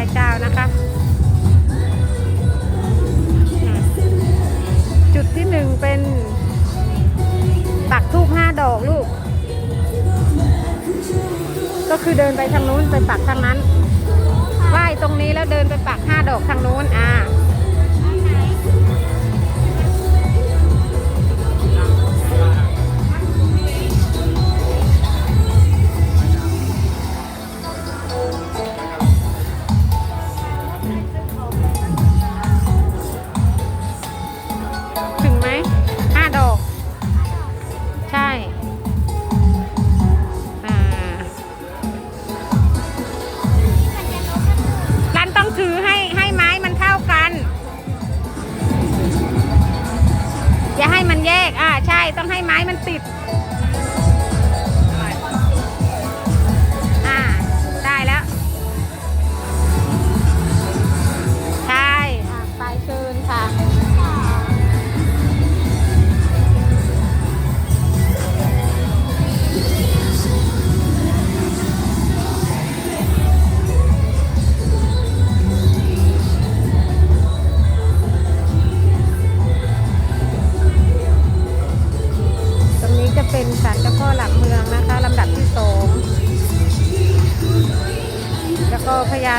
ายเจ้านะคะ จุดที่หนึ่งเป็นปักทูบห้าดอกลูก ก็คือเดินไปทางนู้นไปปักทางนั้นไหว้ตรงนี้แล้วเดินไปปักห้าดอกทางนู้นอ่า แยก อ่าใช่ต้องให้ไม้มันติด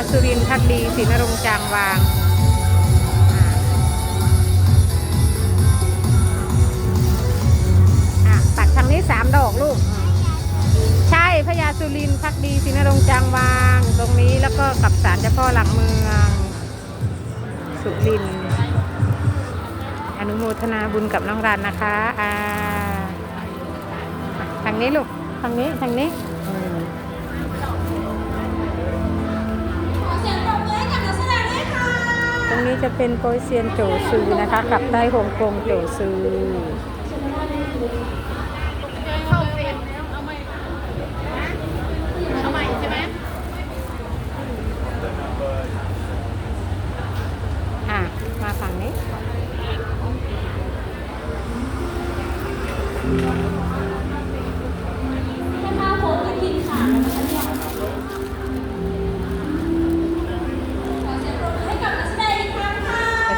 สุรินทร์พักดีศรีนรงจางวางตักทางนี้สามดอกลูก ใช่พญาสุรินทร์พักดีศรีนรงจางวาง ตรงนี้แล้วก็กับศาลเจ้าพ่อหลักเมือง สุรินทร์อนุโมทนาบุญกับน้องรันนะคะอ่าทางนี้ลูก ทางนี้ ทางนี้ จะเป็นโปยเซียนโจซือนะคะกับใต้ฮ่องกงโจซือมาฝั่งนี้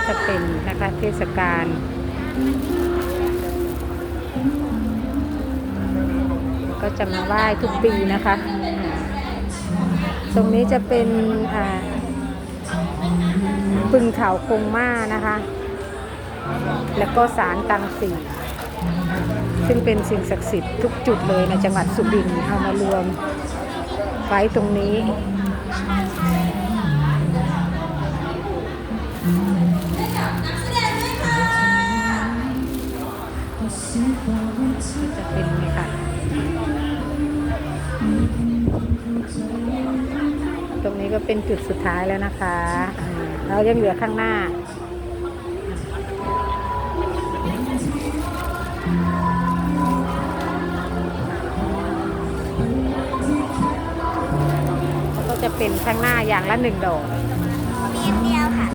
จะเป็นนะคะเทศกาลก็จะมาไหว้ทุกปีนะคะ ตรงนี้จะเป็นปึงเขาคงมานะคะ แล้วก็สารตังสีซึ่งเป็นสิ่งศักดิ์สิทธิ์ทุกจุดเลยในจังหวัดสุรินทร์เอามารวมไว้ตรงนี้ จะเป็นนี่ค่ะตรงนี้ก็เป็นจุดสุดท้ายแล้วนะคะ เรายังเหลือข้างหน้าก็จะเป็นข้างหน้าอย่างละหนึ่งดอกมีมี